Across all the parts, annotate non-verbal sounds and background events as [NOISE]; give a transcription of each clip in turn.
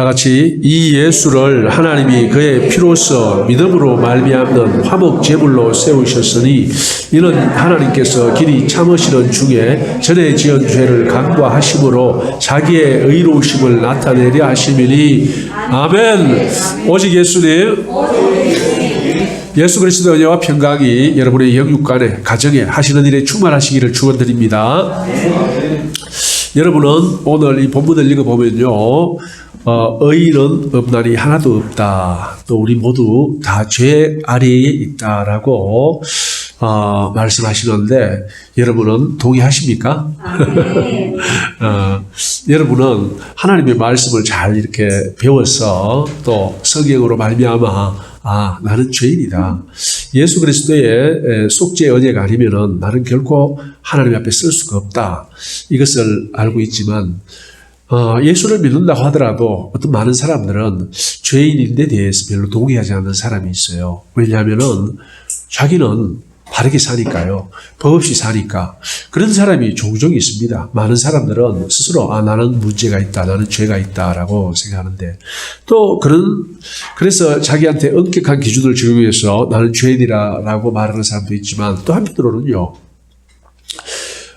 다 같이 이 예수를 하나님이 그의 피로써 믿음으로 말미암는 화목 제물로 세우셨으니 이는 하나님께서 길이 참으시는 중에 전에 지은 죄를 간과하심으로 자기의 의로우심을 나타내려 하심이니 아멘. 오직 예수님. 예수 그리스도의 은혜와 평강이 여러분의 영육간에 가정에 하시는 일에 충만하시기를 축원드립니다. 여러분은 오늘 이 본문을 읽어보면요, 어, 의인은 없나니 하나도 없다. 또 우리 모두 다 죄 아래에 있다라고 어, 말씀하시는데 여러분은 동의하십니까? [LAUGHS] 어, 여러분은 하나님의 말씀을 잘 이렇게 배워서 또 성경으로 말미암아 아 나는 죄인이다. 예수 그리스도의 에, 속죄의 은혜가 아니면은 나는 결코 하나님 앞에 쓸 수가 없다. 이것을 알고 있지만 어, 예수를 믿는다고 하더라도 어떤 많은 사람들은 죄인인데 대해서 별로 동의하지 않는 사람이 있어요. 왜냐하면은 자기는 바르게 사니까요. 법 없이 사니까. 그런 사람이 종종 있습니다. 많은 사람들은 스스로, 아, 나는 문제가 있다. 나는 죄가 있다. 라고 생각하는데, 또 그런, 그래서 자기한테 엄격한 기준을 적용해서 나는 죄인이라 라고 말하는 사람도 있지만, 또 한편으로는요,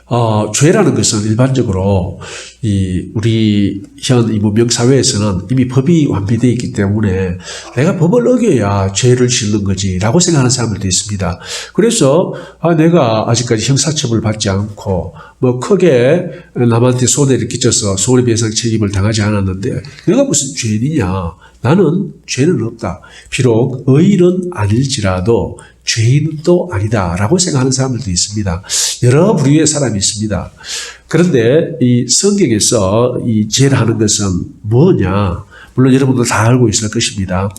어, 죄라는 것은 일반적으로 이 우리 현 이 문명 사회에서는 이미 법이 완비되어 있기 때문에 내가 법을 어겨야 죄를 짓는 거지라고 생각하는 사람들도 있습니다. 그래서 아 내가 아직까지 형사처벌 받지 않고 뭐 크게 남한테 손해를 끼쳐서 손해배상 책임을 당하지 않았는데 내가 무슨 죄인이냐? 나는 죄는 없다. 비록 의인은 아닐지라도 죄인도 아니다라고 생각하는 사람들도 있습니다. 여러 부류의 사람이 있습니다. 그런데 이 성경에서 이 죄라는 것은 뭐냐? 물론 여러분들 다 알고 있을 것입니다.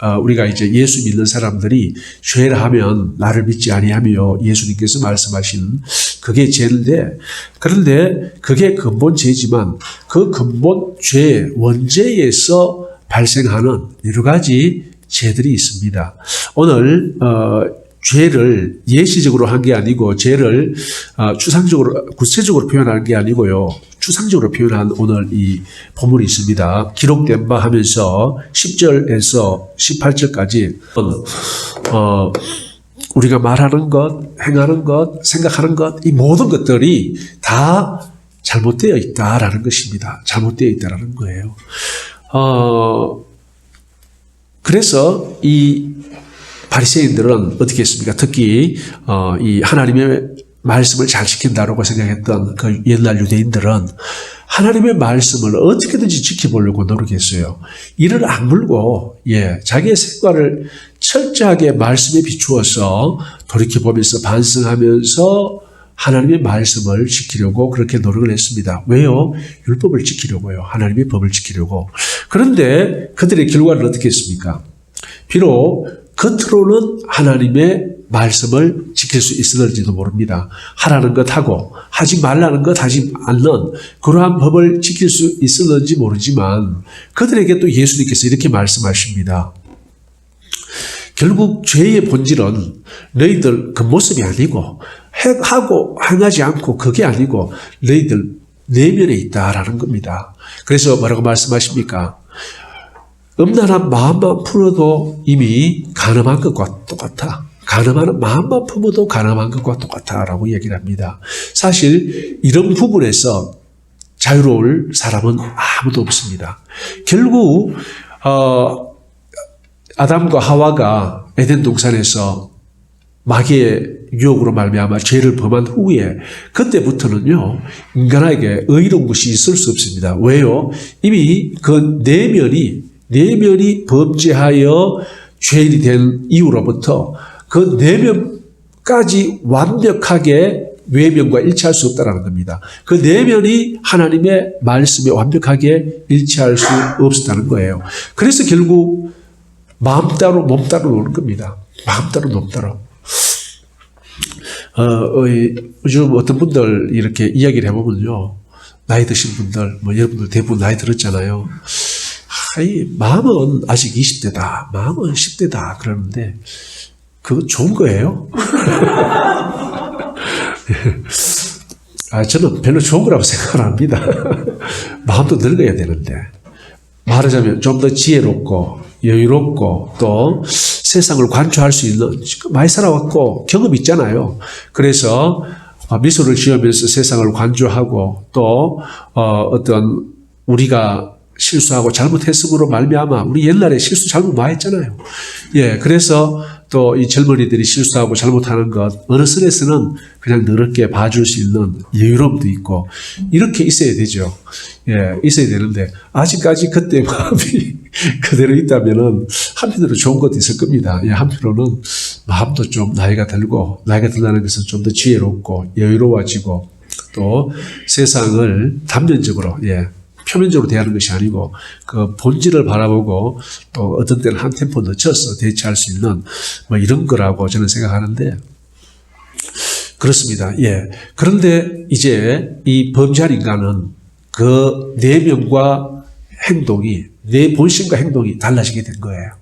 어, 우리가 이제 예수 믿는 사람들이 죄를 하면 나를 믿지 아니하며 예수님께서 말씀하신 그게 죄인데 그런데 그게 근본 죄지만 그 근본 죄 원죄에서 발생하는 여러 가지 죄들이 있습니다. 오늘 어, 죄를 예시적으로 한 게 아니고 죄를 어, 추상적으로 구체적으로 표현한 게 아니고요. 추상적으로 표현한 오늘 이 본문이 있습니다. 기록된 바 하면서 10절에서 18절까지 어, 우리가 말하는 것, 행하는 것, 생각하는 것, 이 모든 것들이 다 잘못되어 있다라는 것입니다. 잘못되어 있다라는 거예요. 어, 그래서 이 바리새인들은 어떻게 했습니까? 특히 어, 이 하나님의 말씀을 잘 지킨다라고 생각했던 그 옛날 유대인들은 하나님의 말씀을 어떻게든지 지켜보려고 노력했어요. 이를 악물고 예 자기의 생활을 철저하게 말씀에 비추어서 돌이켜 보면서 반성하면서 하나님의 말씀을 지키려고 그렇게 노력을 했습니다. 왜요? 율법을 지키려고요. 하나님의 법을 지키려고. 그런데 그들의 결과는 어떻게 했습니까? 비록 겉으로는 하나님의 말씀을 지킬 수 있었는지도 모릅니다. 하라는 것 하고 하지 말라는 것 하지 않는 그러한 법을 지킬 수 있었는지 모르지만 그들에게 또 예수님께서 이렇게 말씀하십니다. 결국 죄의 본질은 너희들 그 모습이 아니고 하고 행하지 않고 그게 아니고 너희들 내면에 있다라는 겁니다. 그래서 뭐라고 말씀하십니까? 음란한 마음만 풀어도 이미 가늠한 것과 똑같아. 가늠하는 마음만 품어도 가늠한 것과 똑같다라고 얘기를 합니다. 사실 이런 부분에서 자유로울 사람은 아무도 없습니다. 결국 어, 아담과 하와가 에덴 동산에서 마귀의 유혹으로 말미암아 죄를 범한 후에 그때부터는요 인간에게 의로운 것이 있을 수 없습니다. 왜요? 이미 그 내면이 내면이 범죄하여 죄인이 된 이후로부터 그 내면까지 완벽하게 외면과 일치할 수 없다는 겁니다. 그 내면이 하나님의 말씀에 완벽하게 일치할 수 없었다는 거예요. 그래서 결국 마음 따로 몸 따로 노는 겁니다. 마음 따로 몸 따로. 어, 어, 요즘 어떤 분들 이렇게 이야기를 해보면요. 나이 드신 분들, 뭐 여러분들 대부분 나이 들었잖아요. 아이, 마음은 아직 20대다. 마음은 10대다. 그러는데, 그거 좋은 거예요? [LAUGHS] 아, 저는 별로 좋은 거라고 생각을 합니다. [LAUGHS] 마음도 늙어야 되는데. 말하자면 좀 더 지혜롭고 여유롭고 또 세상을 관초할 수 있는 많이 살아왔고 경험 있잖아요. 그래서 어, 미소를 지으면서 세상을 관조하고 또 어, 어떤 우리가 실수하고 잘못했음으로 말미암아 우리 옛날에 실수 잘못 많이 했잖아요. 예, 그래서 또 이 젊은이들이 실수하고 잘못하는 것 어느 선에서는 그냥 너렇게 봐줄 수 있는 여유로움도 있고 이렇게 있어야 되죠. 예, 있어야 되는데 아직까지 그때 [LAUGHS] 마음이 그대로 있다면은 한편으로 좋은 것도 있을 겁니다. 예, 한편으로는 마음도 좀 나이가 들고 나이가 든다는 것은 좀 더 지혜롭고 여유로워지고 또 세상을 단면적으로 예, 표면적으로 대하는 것이 아니고 그 본질을 바라보고 또 어떤 때는 한 템포 늦춰서 대처할 수 있는 뭐 이런 거라고 저는 생각하는데 그렇습니다. 예. 그런데 이제 이 범죄한 인간은 그 내면과 행동이 내 본심과 행동이 달라지게 된 거예요.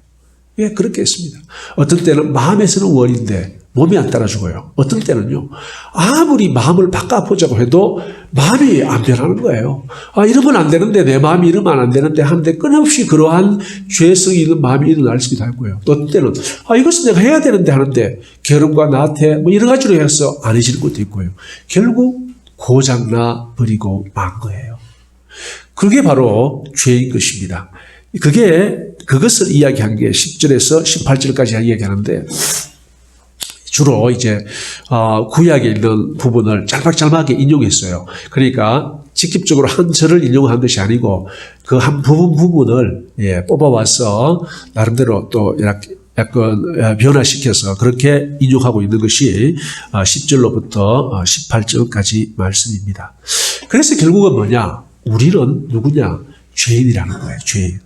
예, 그렇게 했습니다. 어떤 때는 마음에서는 원인데 몸이 안 따라주고요. 어떤 때는요, 아무리 마음을 바꿔보자고 해도 마음이 안 변하는 거예요. 아, 이러면 안 되는데, 내 마음이 이러면 안 되는데 하는데 끊임없이 그러한 죄성이 있는 마음이 일어날 수도 있고요. 또 때는, 아, 이것은 내가 해야 되는데 하는데, 결혼과 나한테 뭐 여러 가지로 해서 안 해지는 것도 있고요. 결국 고장나 버리고 만 거예요. 그게 바로 죄인 것입니다. 그게 그것을 이야기한 게 10절에서 18절까지 이야기하는데 주로 이제 어, 구약에 있는 부분을 짤막짤막하게 인용했어요. 그러니까 직접적으로 한 절을 인용한 것이 아니고 그 한 부분 부분을 예, 뽑아와서 나름대로 또 약간 어, 변화시켜서 그렇게 인용하고 있는 것이 어, 10절로부터 18절까지 말씀입니다. 그래서 결국은 뭐냐? 우리는 누구냐? 죄인이라는 거예요. 죄인.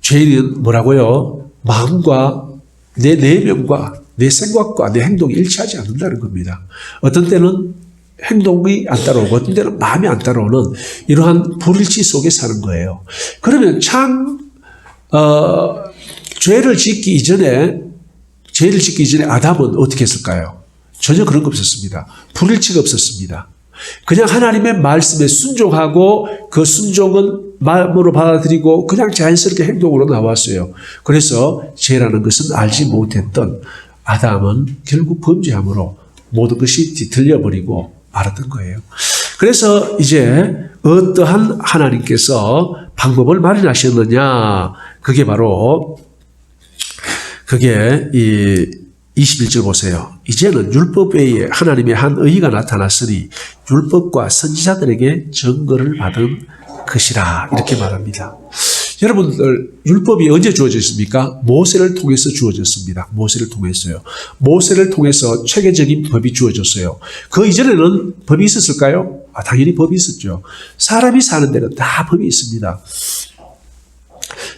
죄인은 뭐라고요? 마음과 내 내면과 내 생각과 내 행동이 일치하지 않는다는 겁니다. 어떤 때는 행동이 안 따라오고 어떤 때는 마음이 안 따라오는 이러한 불일치 속에 사는 거예요. 그러면 참 어, 죄를 짓기 이전에 죄를 짓기 이전에 아담은 어떻게 했을까요? 전혀 그런 거 없었습니다. 불일치가 없었습니다. 그냥 하나님의 말씀에 순종하고 그 순종은 마음으로 받아들이고 그냥 자연스럽게 행동으로 나왔어요. 그래서 죄라는 것은 알지 못했던 아담은 결국 범죄함으로 모든 것이 뒤틀려 버리고 말았던 거예요. 그래서 이제 어떠한 하나님께서 방법을 마련하셨느냐? 그게 바로 그게 이 21절 보세요. 이제는 율법 외에 하나님의 한 의가 나타났으니 율법과 선지자들에게 증거를 받은 것이라 이렇게 말합니다. 여러분들 율법이 언제 주어졌습니까? 모세를 통해서 주어졌습니다. 모세를 통해서요. 모세를 통해서 체계적인 법이 주어졌어요. 그 이전에는 법이 있었을까요? 아, 당연히 법이 있었죠. 사람이 사는 데는 다 법이 있습니다.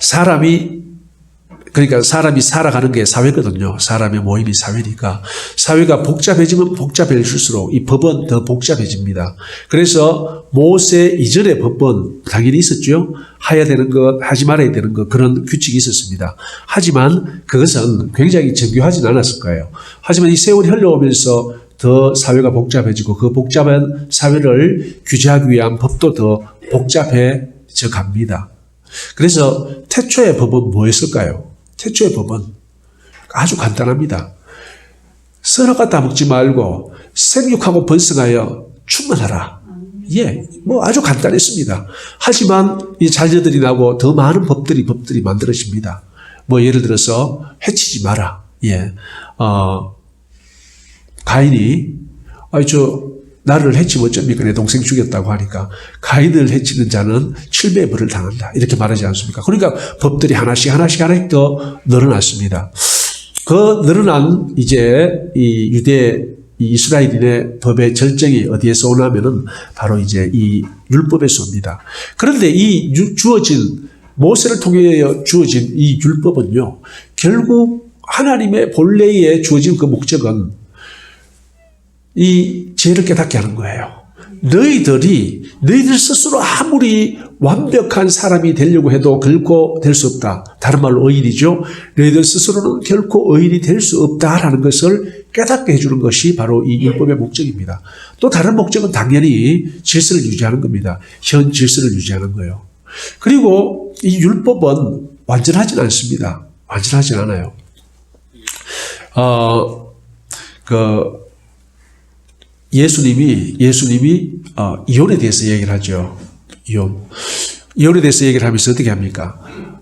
사람이 그러니까 사람이 살아가는 게 사회거든요. 사람의 모임이 사회니까. 사회가 복잡해지면 복잡해질수록 이 법은 더 복잡해집니다. 그래서 모세 이전의 법은 당연히 있었죠. 해야 되는 것, 하지 말아야 되는 것, 그런 규칙이 있었습니다. 하지만 그것은 굉장히 정교하진 않았을 거예요. 하지만 이 세월이 흘러오면서 더 사회가 복잡해지고 그 복잡한 사회를 규제하기 위한 법도 더 복잡해져 갑니다. 그래서 태초의 법은 뭐였을까요? 태초의 법은 아주 간단합니다. 서로 갖다 먹지 말고 생육하고 번성하여 충만하라. 예, 뭐 아주 간단했습니다. 하지만 이 자녀들이 나고 더 많은 법들이 법들이 만들어집니다. 뭐 예를 들어서 해치지 마라. 예, 어, 가인이 아이 저 나를 해치면 어쩝니까? 내 동생 죽였다고 하니까 가인을 해치는 자는 7배의 벌을 당한다. 이렇게 말하지 않습니까? 그러니까 법들이 하나씩 하나씩 하나씩 더 늘어났습니다. 그 늘어난 이제 이 유대 이 이스라엘인의 법의 절정이 어디에서 오냐면은 바로 이제 이 율법에서 옵니다. 그런데 이 유- 주어진 모세를 통해 주어진 이 율법은요, 결국 하나님의 본래에 주어진 그 목적은 이 죄를 깨닫게 하는 거예요. 너희들이 너희들 스스로 아무리 완벽한 사람이 되려고 해도 결코 될 수 없다. 다른 말로 의인이죠. 너희들 스스로는 결코 의인이 될 수 없다라는 것을 깨닫게 해주는 것이 바로 이 율법의 목적입니다. 또 다른 목적은 당연히 질서를 유지하는 겁니다. 현 질서를 유지하는 거예요. 그리고 이 율법은 완전하진 않습니다. 완전하진 않아요. 어, 그, 예수님이, 예수님이, 어, 이혼에 대해서 얘기를 하죠. 이혼. 이혼에 대해서 얘기를 하면서 어떻게 합니까?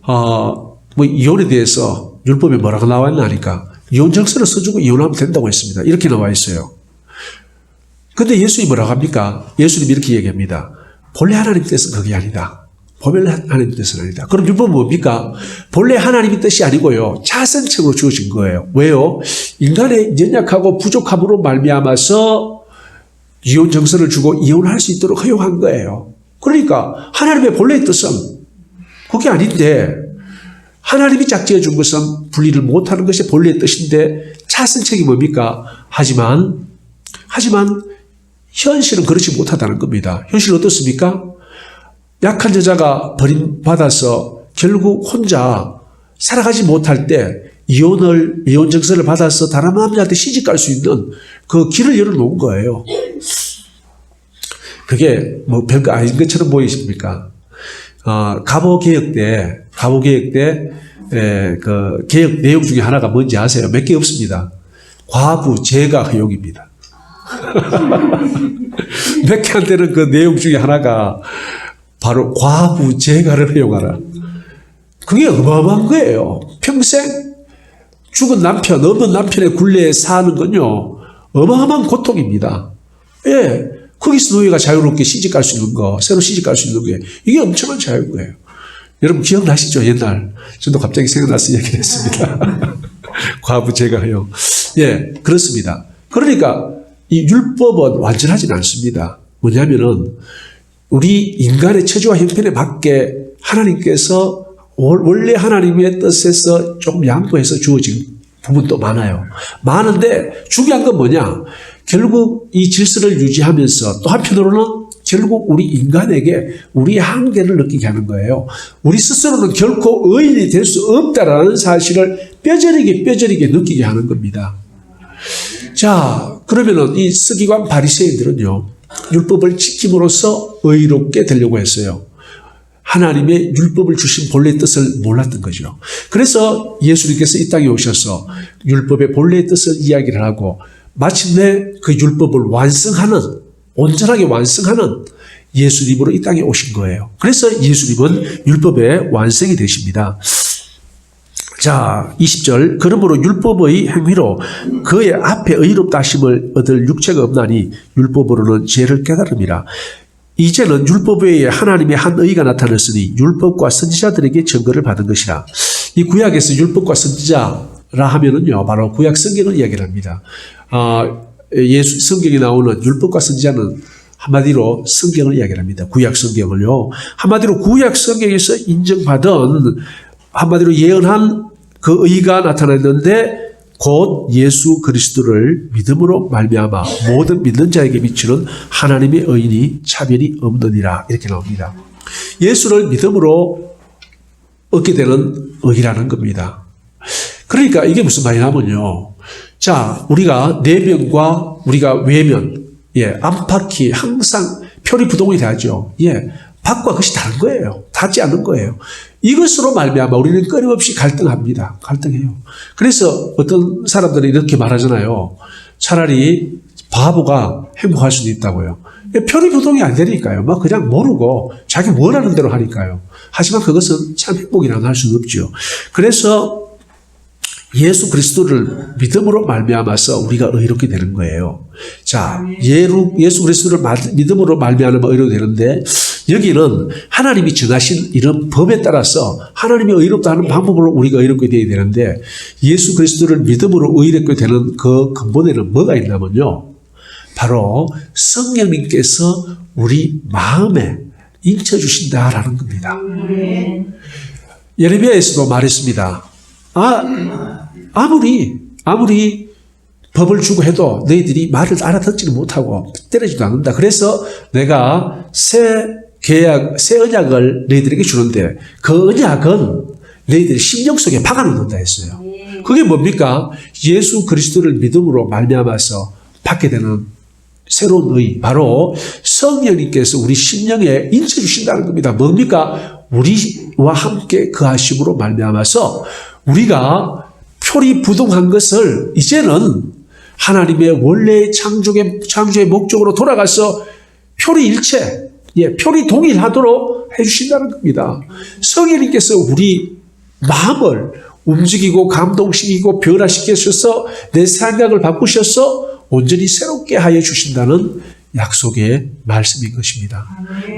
어, 뭐, 이혼에 대해서 율법에 뭐라고 나와 있나 하니까, 이혼 정서를 써주고 이혼하면 된다고 했습니다. 이렇게 나와 있어요. 근데 예수님이 뭐라고 합니까? 예수님이 이렇게 얘기합니다. 본래 하나님 뜻은 그게 아니다. 본래 하나님 뜻은 아니다. 그럼 율법은 뭡니까? 본래 하나님의 뜻이 아니고요. 자선책으로 주어진 거예요. 왜요? 인간의 연약하고 부족함으로 말미암아서 이혼 정서를 주고 이혼할 수 있도록 허용한 거예요. 그러니까 하나님의 본래의 뜻은 그게 아닌데 하나님이 짝지어 준 것은 분리를 못하는 것이 본래의 뜻인데 자선책이 뭡니까? 하지만 하지만 현실은 그렇지 못하다는 겁니다. 현실은 어떻습니까? 약한 여자가 버림받아서 결국 혼자 살아가지 못할 때 이혼을 이혼 정서를 받아서 다른 남자한테 시집 갈 수 있는 그 길을 열어놓은 거예요. 그게 뭐 별거 아닌 것처럼 보이십니까? 어, 가보 개혁 때 가보 개혁 때그 개혁 내용 중에 하나가 뭔지 아세요? 몇 개 없습니다. 과부 제가 허용입니다. [LAUGHS] 몇개안 되는 그 내용 중에 하나가 바로 과부 제가를 허용하라. 그게 어마어마한 거예요. 평생 죽은 남편, 없는 남편의 굴레에 사는 건요, 어마어마한 고통입니다. 예. 거기서 노예가 자유롭게 시집 갈 수 있는 거, 새로 시집 갈 수 있는 게, 이게 엄청난 자유인 거예요. 여러분 기억나시죠? 옛날. 저도 갑자기 생각나서 얘기를 했습니다. [LAUGHS] 과부 제가 허용. 예, 그렇습니다. 그러니까 이 율법은 완전하진 않습니다. 뭐냐면은 우리 인간의 체조와 형편에 맞게 하나님께서 월- 원래 하나님의 뜻에서 조금 양보해서 주어진 부분도 많아요. 많은데 중요한 건 뭐냐? 결국 이 질서를 유지하면서 또 한편으로는 결국 우리 인간에게 우리의 한계를 느끼게 하는 거예요. 우리 스스로는 결코 의인이 될 수 없다라는 사실을 뼈저리게 뼈저리게 느끼게 하는 겁니다. 자, 그러면은 이 서기관 바리새인들은요. 율법을 지킴으로써 의롭게 되려고 했어요. 하나님의 율법을 주신 본래 뜻을 몰랐던 거죠. 그래서 예수님께서 이 땅에 오셔서 율법의 본래 뜻을 이야기를 하고 마침내 그 율법을 완성하는 온전하게 완성하는 예수님으로 이 땅에 오신 거예요. 그래서 예수님은 율법의 완성이 되십니다. 자, 20절. 그러므로 율법의 행위로 그의 앞에 의롭다 하심을 얻을 육체가 없나니 율법으로는 죄를 깨달음이라. 이제는 율법 외에 하나님의 한 의가 나타났으니 율법과 선지자들에게 증거를 받은 것이라. 이 구약에서 율법과 선지자라 하면은요, 바로 구약 성경을 이야기를 합니다. 아, 예수 성경에 나오는 율법과 선지자는 한마디로 성경을 이야기를 합니다. 구약 성경을요. 한마디로 구약 성경에서 인정받은 한마디로 예언한 그 의가 나타났는데 곧 예수 그리스도를 믿음으로 말미암아 모든 믿는 자에게 미치는 하나님의 의인이 차별이 없느니라 이렇게 나옵니다. 예수를 믿음으로 얻게 되는 의라는 겁니다. 그러니까 이게 무슨 말이냐면요. 자, 우리가 내면과 우리가 외면, 예, 안팎이 항상 표리 부동이 되죠. 예, 밖과 그것이 다른 거예요. 닿지 않는 거예요. 이것으로 말미암아 우리는 끊임없이 갈등합니다. 갈등해요. 그래서 어떤 사람들은 이렇게 말하잖아요. 차라리 바보가 행복할 수도 있다고요. 표리부동이 안 되니까요. 막 그냥 모르고 자기 원하는 대로 하니까요. 하지만 그것은 참 행복이라고 할 수는 없죠. 그래서 예수 그리스도를 믿음으로 말미암아서 우리가 의롭게 되는 거예요. 자, 예루, 예수 그리스도를 말- 믿음으로 말미암아 의롭게 되는데 여기는 하나님이 정하신 이런 법에 따라서 하나님이 의롭다 하는 방법으로 우리가 의롭게 되어야 되는데 예수 그리스도를 믿음으로 의롭게 되는 그 근본에는 뭐가 있냐면요. 바로 성령님께서 우리 마음에 인쳐주신다라는 겁니다. 예레미야에서도 말했습니다. 아, 아무리, 아무리 법을 주고 해도 너희들이 말을 알아듣지를 못하고 때려지도 않는다. 그래서 내가 새 계약, 새 언약을 너희들에게 주는데 그 언약은 너희들이 심령 속에 박아놓는다 했어요. 그게 뭡니까? 예수 그리스도를 믿음으로 말미암아서 받게 되는 새로운 의, 바로 성령님께서 우리 심령에 인쳐 주신다는 겁니다. 뭡니까? 우리, 우리와 함께 그하심으로 말미암아서 우리가 표리 부동한 것을 이제는 하나님의 원래 창조의 창조의 목적으로 돌아가서 표리 일체, 예, 표리 동일하도록 해주신다는 겁니다. 성령님께서 우리 마음을 움직이고 감동시키고 변화시키셔서 내 생각을 바꾸셔서 온전히 새롭게 하여 주신다는 약속의 말씀인 것입니다.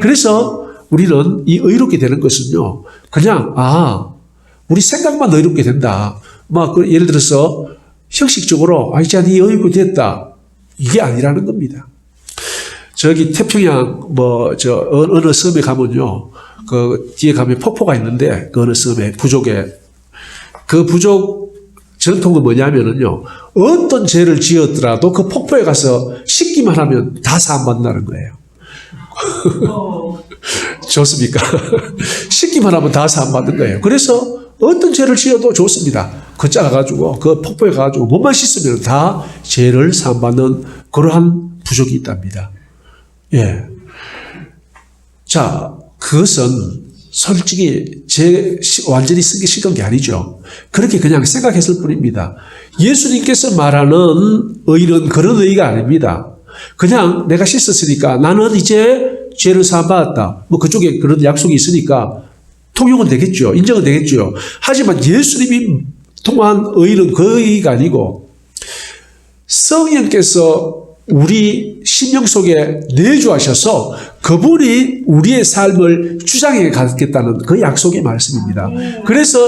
그래서 우리는 이 의롭게 되는 것은요, 그냥, 아, 우리 생각만 의롭게 된다. 막, 그 예를 들어서 형식적으로, 아, 이제 네 의롭게 됐다. 이게 아니라는 겁니다. 저기 태평양 뭐 저 어느 섬에 가면요 그 뒤에 가면 폭포가 있는데 그 어느 섬에 부족에 그 부족 전통은 뭐냐면은요 어떤 죄를 지었더라도 그 폭포에 가서 씻기만 하면 다 사함받는다는 거예요. [LAUGHS] 좋습니까? [LAUGHS] 씻기만 하면 다 사함받는 거예요. 그래서 어떤 죄를 지어도 좋습니다. 그 짜가지고 그 폭포에 가가지고 몸만 씻으면 다 죄를 사함받는 그러한 부족이 있답니다. 예. 자, 그것은 솔직히 제 시- 완전히 쓰기 싫은 게 아니죠. 그렇게 그냥 생각했을 뿐입니다. 예수님께서 말하는 의는 그런 의가 아닙니다. 그냥 내가 씻었으니까 나는 이제 죄를 사함받았다. 뭐 그쪽에 그런 약속이 있으니까 통용은 되겠죠. 인정은 되겠죠. 하지만 예수님이 통한 의는 그 의가 아니고 성령께서 우리 심령 속에 내주하셔서 그분이 우리의 삶을 주장해 가겠다는 그 약속의 말씀입니다. 그래서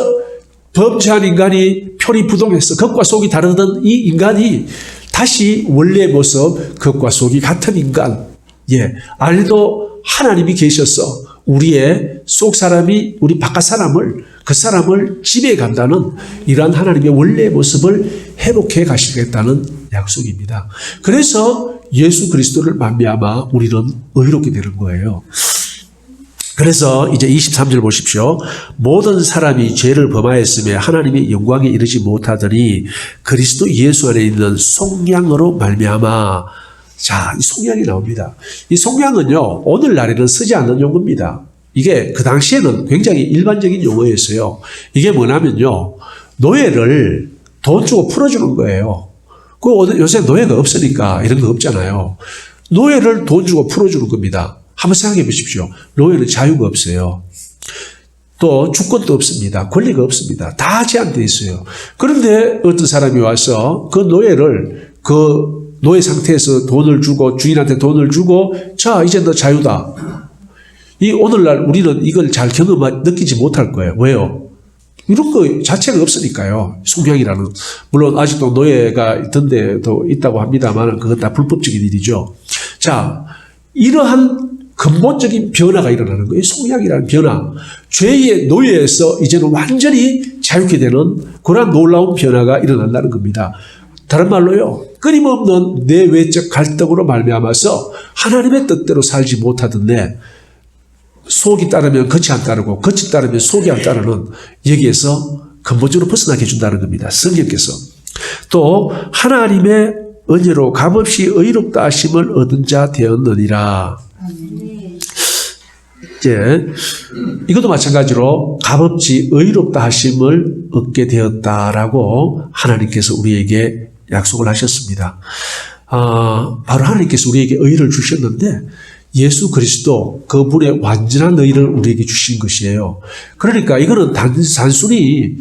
범죄한 인간이 표리 부동해서 겉과 속이 다르던 이 인간이 다시 원래 모습 겉과 속이 같은 인간 예 알도 하나님이 계셔서 우리의 속 사람이 우리 바깥 사람을 그 사람을 지배해 간다는 이러한 하나님의 원래 모습을 회복해 가시겠다는 약속입니다. 그래서 예수 그리스도를 만미암아 우리는 의롭게 되는 거예요. 그래서 이제 23절 보십시오. 모든 사람이 죄를 범하였으며 하나님의 영광에 이르지 못하더니 그리스도 예수 안에 있는 속량으로 말미암아 자, 이 속량이 나옵니다. 이 속량은요, 오늘날에는 쓰지 않는 용어입니다. 이게 그 당시에는 굉장히 일반적인 용어였어요. 이게 뭐냐면요, 노예를 돈 주고 풀어주는 거예요. 그 요새 노예가 없으니까 이런 거 없잖아요. 노예를 돈 주고 풀어주는 겁니다. 한번 생각해 보십시오. 노예는 자유가 없어요. 또 주권도 없습니다. 권리가 없습니다. 다 제한되어 있어요. 그런데 어떤 사람이 와서 그 노예를 그 노예 상태에서 돈을 주고 주인한테 돈을 주고 자 이제 너 자유다. 이 오늘날 우리는 이걸 잘 경험 느끼지 못할 거예요. 왜요? 이런 거 자체가 없으니까요. 송양이라는 물론 아직도 노예가 있던 데도 있다고 합니다만 그건 다 불법적인 일이죠. 자 이러한 근본적인 변화가 일어나는 거예요. 송양이라는 변화. 죄의 노예에서 이제는 완전히 자유케 되는 그러한 놀라운 변화가 일어난다는 겁니다. 다른 말로요. 끊임없는 내 외적 갈등으로 말미암아서 하나님의 뜻대로 살지 못하던데 속이 따르면 겉이 안 따르고 겉이 따르면 속이 안 따르는 여기에서 근본적으로 벗어나게 해준다는 겁니다. 성령께서. 또 하나님의 은혜로 값없이 의롭다 하심을 얻은 자 되었느니라. 이제 이것도 마찬가지로 값없이 의롭다 하심을 얻게 되었다라고 하나님께서 우리에게 약속을 하셨습니다. 아, 바로 하나님께서 우리에게 의를 주셨는데 예수 그리스도 그분의 완전한 의를 우리에게 주신 것이에요. 그러니까 이거는 단, 단순히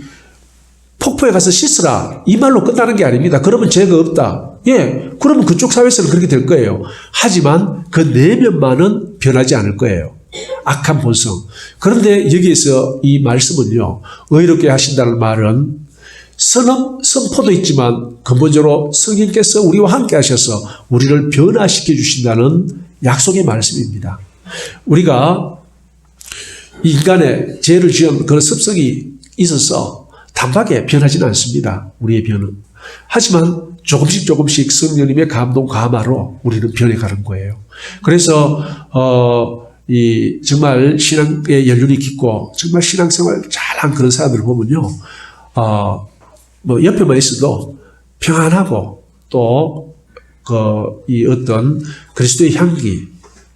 폭포에 가서 씻으라 이 말로 끝나는 게 아닙니다. 그러면 죄가 없다. 예, 그러면 그쪽 사회에서는 그렇게 될 거예요. 하지만 그 내면만은 변하지 않을 거예요. 악한 본성. 그런데 여기에서 이 말씀은요, 의롭게 하신다는 말은 선언, 선포도 있지만 근본적으로 성령께서 우리와 함께 하셔서 우리를 변화시켜 주신다는 약속의 말씀입니다. 우리가 인간의 죄를 지은 그런 습성이 있어서 단박에 변하지는 않습니다. 우리의 변은. 하지만 조금씩 조금씩 성령님의 감동 감화로 우리는 변해가는 거예요. 그래서 어, 이 정말 신앙의 연륜이 깊고 정말 신앙생활 잘한 그런 사람들을 보면요, 어, 뭐 옆에만 있어도 평안하고 또 그 이 어떤 그리스도의 향기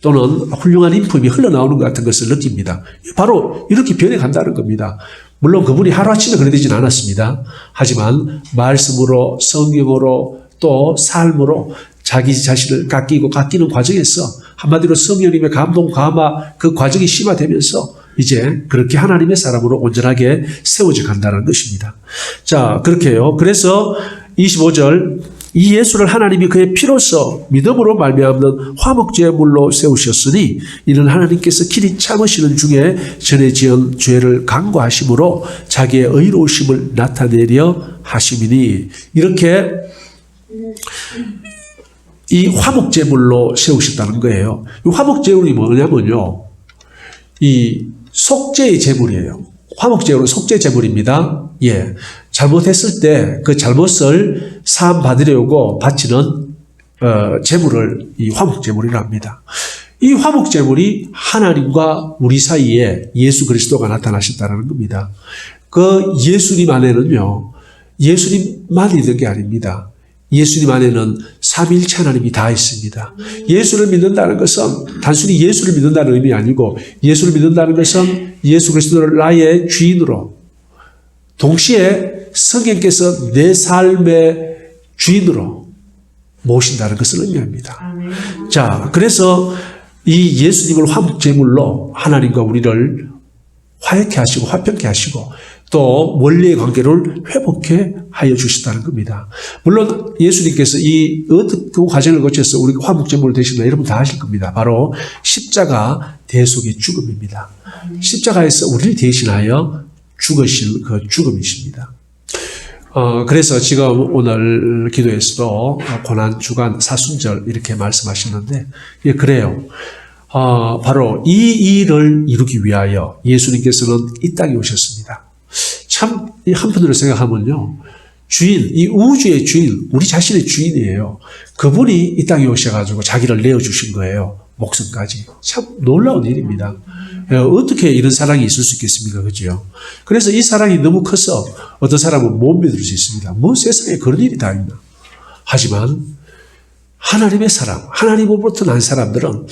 또는 훌륭한 인품이 흘러나오는 것 같은 것을 느낍니다. 바로 이렇게 변해간다는 겁니다. 물론 그분이 하루아침에 그래 되진 않았습니다. 하지만 말씀으로 성경으로 또 삶으로 자기 자신을 깎이고 깎이는 과정에서 한마디로 성령님의 감동 감화 그 과정이 심화되면서 이제 그렇게 하나님의 사람으로 온전하게 세워져 간다는 것입니다. 자, 그렇게요. 그래서 25절 이 예수를 하나님이 그의 피로써 믿음으로 말미암는 화목제물로 세우셨으니 이는 하나님께서 길이 참으시는 중에 전에 지은 죄를 간과하심으로 자기의 의로우심을 나타내려 하심이니 이렇게 이 화목제물로 세우셨다는 거예요. 이 화목제물이 뭐냐면요. 이 속죄의 제물이에요. 화목제물은 속죄 제물입니다. 예. 잘못했을 때 그 잘못을 사함 받으려고 바치는 어, 제물을 이 화목제물이라 합니다. 이 화목제물이 하나님과 우리 사이에 예수 그리스도가 나타나셨다는 겁니다. 그 예수님 안에는요, 예수님만 있는 게 아닙니다. 예수님 안에는 삼일체 하나님이 다 있습니다. 예수를 믿는다는 것은 단순히 예수를 믿는다는 의미 아니고 예수를 믿는다는 것은 예수 그리스도를 나의 주인으로 동시에 성령께서 내 삶의 주인으로 모신다는 것을 의미합니다. 자, 그래서 이 예수님을 화목제물로 하나님과 우리를 화해케 하시고 화평케 하시고 또 원리의 관계를 회복해 하여 주셨다는 겁니다. 물론 예수님께서 이 어떤 그 과정을 거쳐서 우리가 화목제물 되신다 여러분 다 아실 겁니다. 바로 십자가 대속의 죽음입니다. 십자가에서 우리를 대신하여 죽으실 그 죽음이십니다. 어, 그래서 지금 오늘 기도에서도 고난 주간 사순절 이렇게 말씀하셨는데 예, 그래요. 어, 바로 이 일을 이루기 위하여 예수님께서는 이 땅에 오셨습니다. 참 한편으로 생각하면요. 주인, 이 우주의 주인, 우리 자신의 주인이에요. 그분이 이 땅에 오셔가지고 자기를 내어주신 거예요. 목숨까지. 참 놀라운 일입니다. 예, 어떻게 이런 사랑이 있을 수 있겠습니까? 그죠? 그래서 이 사랑이 너무 커서 어떤 사람은 못 믿을 수 있습니다. 뭐 세상에 그런 일이 다 있나. 하지만 하나님의 사랑, 하나님으로부터 난 사람들은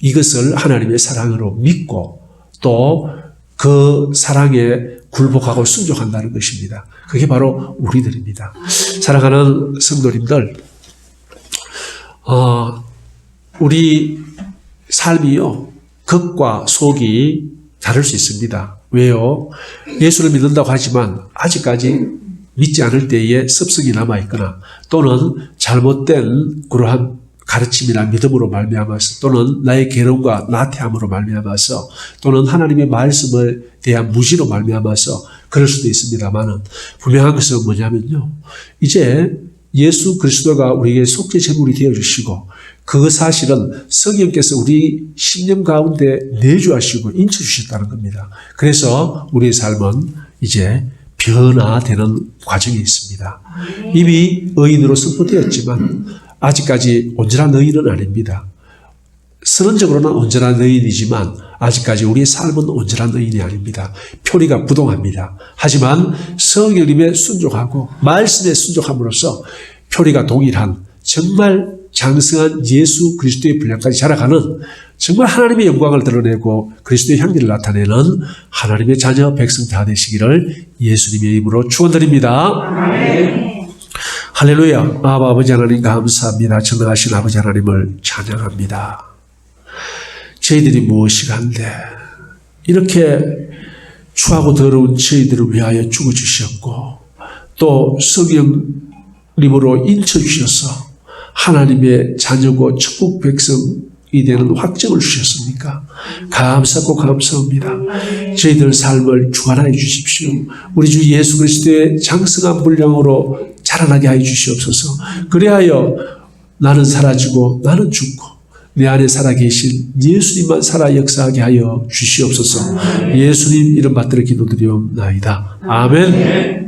이것을 하나님의 사랑으로 믿고 또 그 사랑에 굴복하고 순종한다는 것입니다. 그게 바로 우리들입니다. 사랑하는 성도님들, 어, 우리 삶이요, 겉과 속이 다를 수 있습니다. 왜요? 예수를 믿는다고 하지만 아직까지 믿지 않을 때에 습성이 남아 있거나 또는 잘못된 그러한 가르침이나 믿음으로 말미암아서 또는 나의 괴로움과 나태함으로 말미암아서 또는 하나님의 말씀에 대한 무지로 말미암아서 그럴 수도 있습니다만은 분명한 것은 뭐냐면요. 이제 예수 그리스도가 우리에게 속죄 제물이 되어 주시고 그 사실은 성령께서 우리 신념 가운데 내주하시고 인쳐 주셨다는 겁니다. 그래서 우리의 삶은 이제 변화되는 과정이 있습니다. 이미 의인으로 선포되었지만 아직까지 온전한 의인은 아닙니다. 선언적으로는 온전한 의인이지만 아직까지 우리의 삶은 온전한 의인이 아닙니다. 표리가 부동합니다. 하지만 성령님의 순종하고 말씀에 순종함으로써 표리가 동일한 정말 장성한 예수 그리스도의 분량까지 자라가는 정말 하나님의 영광을 드러내고 그리스도의 향기를 나타내는 하나님의 자녀 백성 다 되시기를 예수님의 이름으로 축원드립니다. 할렐루야. 아바 아버지 하나님 감사합니다. 전능하신 아버지 하나님을 찬양합니다. 저희들이 무엇이 간데 이렇게 추하고 더러운 저희들을 위하여 죽어주셨고 또 성령님으로 인쳐주셔서 하나님의 자녀고 천국 백성이 되는 확정을 주셨습니까? 감사하고 감사합니다. 저희들 삶을 주관하여 주십시오. 우리 주 예수 그리스도의 장성한 분량으로 자라나게 하여 주시옵소서. 그리하여 나는 사라지고 나는 죽고 내 안에 살아계신 예수님만 살아 역사하게 하여 주시옵소서. 예수님 이름 받들어 기도드리옵나이다. 아멘.